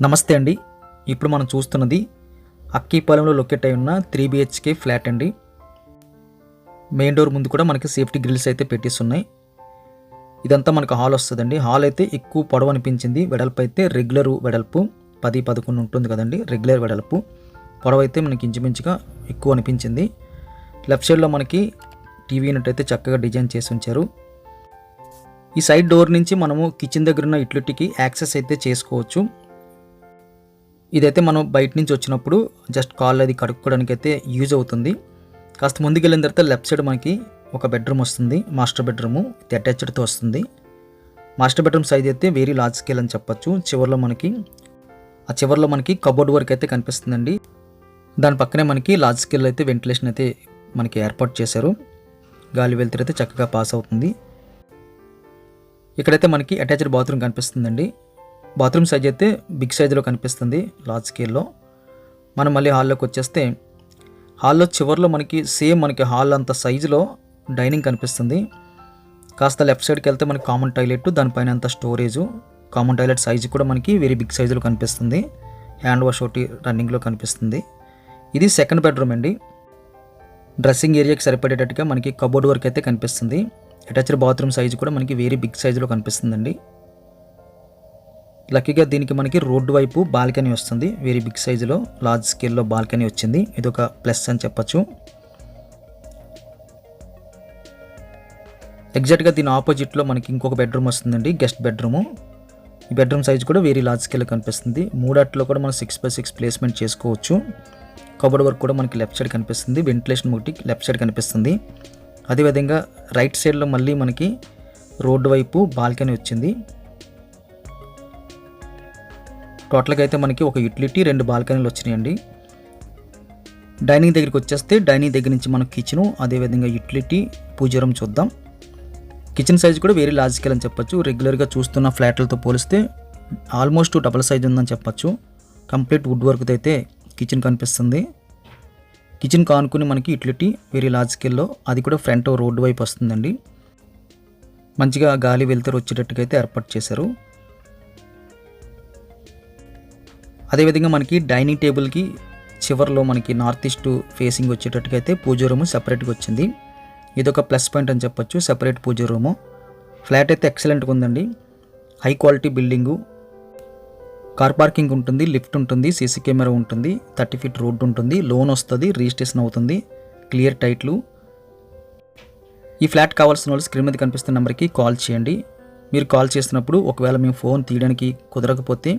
నమస్తే అండి. ఇప్పుడు మనం చూస్తున్నది అక్కిపాలెంలో లొకేట్ అయి ఉన్న త్రీ బిహెచ్కే ఫ్లాట్ అండి. మెయిన్ డోర్ ముందు కూడా మనకి సేఫ్టీ గ్రిల్స్ అయితే పెట్టేస్తున్నాయి ఇదంతా మనకు హాల్ వస్తుందండి. హాల్ అయితే ఎక్కువ పొడవు అనిపించింది. వెడల్పు అయితే రెగ్యులర్ వెడల్పు పది పదకొండు ఉంటుంది కదండి. రెగ్యులర్ వెడల్పు. పొడవు అయితే మనకి ఇంచుమించుగా ఎక్కువ అనిపించింది. లెఫ్ట్ సైడ్లో మనకి టీవీ యూనిట్ అయితే చక్కగా డిజైన్ చేసి ఉంచారు. ఈ సైడ్ డోర్ నుంచి మనము కిచెన్ దగ్గర ఉన్న ఇట్లుటికి యాక్సెస్ అయితే చేసుకోవచ్చు. ఇదైతే మనం బయట నుంచి వచ్చినప్పుడు జస్ట్ కాల్ అది కడుక్కోవడానికి అయితే యూజ్ అవుతుంది. కాస్త ముందుకు వెళ్ళిన తర్వాత లెఫ్ట్ సైడ్ మనకి ఒక బెడ్రూమ్ వస్తుంది. మాస్టర్ బెడ్రూము ఇది అటాచ్డ్తో వస్తుంది. మాస్టర్ బెడ్రూమ్ సైజ్ అయితే వెరీ లార్జ్ స్కేల్ అని చెప్పొచ్చు. చివరిలో మనకి ఆ చివరిలో మనకి కబోర్డ్ వర్క్ అయితే కనిపిస్తుందండి. దాని పక్కనే మనకి లార్జ్ స్కేల్ అయితే వెంటిలేషన్ అయితే మనకి ఏర్పాటు చేశారు. గాలి వెళ్తురు అయితే చక్కగా పాస్ అవుతుంది. ఇక్కడైతే మనకి అటాచ్డ్ బాత్రూమ్ కనిపిస్తుందండి. బాత్రూమ్ సైజ్ అయితే బిగ్ సైజులో కనిపిస్తుంది లార్జ్ స్కేల్లో మనం మళ్ళీ హాల్లోకి వచ్చేస్తే హాల్లో చివరిలో మనకి సేమ్ మనకి హాల్ అంత సైజులో డైనింగ్ కనిపిస్తుంది. కాస్త లెఫ్ట్ సైడ్కి వెళ్తే మనకి కామన్ టాయిలెట్ దానిపైన అంత స్టోరేజు కామన్ టాయిలెట్ సైజు కూడా మనకి వెరీ బిగ్ సైజులో కనిపిస్తుంది. హ్యాండ్ వాష్ ఒకటి రన్నింగ్లో కనిపిస్తుంది. ఇది సెకండ్ బెడ్రూమ్ అండి. డ్రెస్సింగ్ ఏరియాకి సరిపడేటట్టుగా మనకి కబోర్డ్ వర్క్ అయితే కనిపిస్తుంది. అటాచ్డ్ బాత్రూమ్ సైజు కూడా మనకి వెరీ బిగ్ సైజులో కనిపిస్తుందండి. లక్కీగా దీనికి మనకి రోడ్డు వైపు బాల్కనీ వస్తుంది. వెరీ బిగ్ సైజులో లార్జ్ స్కేల్లో బాల్కనీ వచ్చింది. ఇది ఒక ప్లస్ అని చెప్పచ్చు. ఎగ్జాక్ట్గా దీని ఆపోజిట్లో మనకి ఇంకొక బెడ్రూమ్ వస్తుందండి గెస్ట్ బెడ్రూము ఈ బెడ్రూమ్ సైజ్ కూడా వెరీ లార్జ్ స్కేల్ కనిపిస్తుంది. మూడాట్లో కూడా మనం సిక్స్ బై సిక్స్ ప్లేస్మెంట్ చేసుకోవచ్చు. కబోర్డ్ వర్క్ కూడా మనకి లెఫ్ట్ సైడ్ కనిపిస్తుంది. వెంటిలేషన్ ఒకటి లెఫ్ట్ సైడ్ కనిపిస్తుంది. అదేవిధంగా రైట్ సైడ్లో మళ్ళీ మనకి రోడ్డు వైపు బాల్కనీ వచ్చింది. టోటల్గా అయితే మనకి ఒక యూటిలిటీ రెండు బాల్కనీలు వచ్చినాయండి. డైనింగ్ దగ్గరికి వచ్చేస్తే డైనింగ్ దగ్గర నుంచి మనం కిచెను అదేవిధంగా యూటిలిటీ పూజరం చూద్దాం. కిచెన్ సైజ్ కూడా వేరే లాజికల్ అని చెప్పొచ్చు. రెగ్యులర్గా చూస్తున్న ఫ్లాట్లతో పోలిస్తే ఆల్మోస్ట్ డబుల్ సైజ్ ఉందని చెప్పొచ్చు. కంప్లీట్ వుడ్ వర్క్తో అయితే కిచెన్ కనిపిస్తుంది. కిచెన్ కానుకుని మనకి యూటిలిటీ వేరే లాజికల్లో అది కూడా ఫ్రంట్ రోడ్డు వైపు వస్తుందండి. మంచిగా గాలి వెళ్తారు వచ్చేటట్టుగా అయితే ఏర్పాటు చేశారు. అదేవిధంగా మనకి డైనింగ్ టేబుల్కి చివరిలో మనకి నార్త్ ఈస్ట్ ఫేసింగ్ వచ్చేటట్టుగా అయితే పూజ రూము సపరేట్గా వచ్చింది. ఇది ఒక ప్లస్ పాయింట్ అని చెప్పొచ్చు సపరేట్ పూజ రూము. ఫ్లాట్ అయితే ఎక్సలెంట్గా ఉందండి. High quality building. Car parking ఉంటుంది లిఫ్ట్ ఉంటుంది సీసీ కెమెరా ఉంటుంది థర్టీ ఫీట్ రోడ్డు ఉంటుంది లోన్ వస్తుంది రిజిస్ట్రేషన్ అవుతుంది క్లియర్ టైట్లు. ఈ ఫ్లాట్ కావాల్సిన వాళ్ళు స్క్రీన్ మీద కనిపిస్తున్న నెంబర్కి కాల్ చేయండి. మీరు కాల్ చేసినప్పుడు ఒకవేళ మేము ఫోన్ తీయడానికి కుదరకపోతే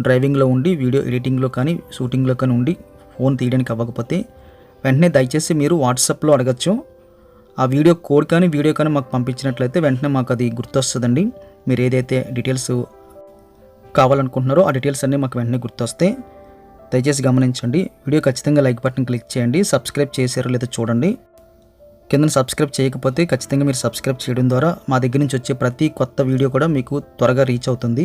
డ్రైవింగ్లో ఉండి వీడియో ఎడిటింగ్లో కానీ షూటింగ్లో కానీ ఉండి ఫోన్ తీయడానికి అవ్వకపోతే వెంటనే దయచేసి మీరు వాట్సాప్లో అడగచ్చు. ఆ వీడియో కోడ్ కానీ వీడియో కానీ మాకు పంపించినట్లయితే వెంటనే మాకు అది గుర్తొస్తుందండి. మీరు ఏదైతే డీటెయిల్స్ కావాలనుకుంటున్నారో ఆ డీటెయిల్స్ అన్నీ మాకు వెంటనే గుర్తొస్తే దయచేసి గమనించండి. వీడియో ఖచ్చితంగా లైక్ బటన్ క్లిక్ చేయండి. సబ్స్క్రైబ్ చేశారో లేదో చూడండి. కింద సబ్స్క్రైబ్ చేయకపోతే ఖచ్చితంగా మీరు సబ్స్క్రైబ్ చేయడం ద్వారా మా దగ్గర నుంచి వచ్చే ప్రతి కొత్త వీడియో కూడా మీకు త్వరగా రీచ్ అవుతుంది.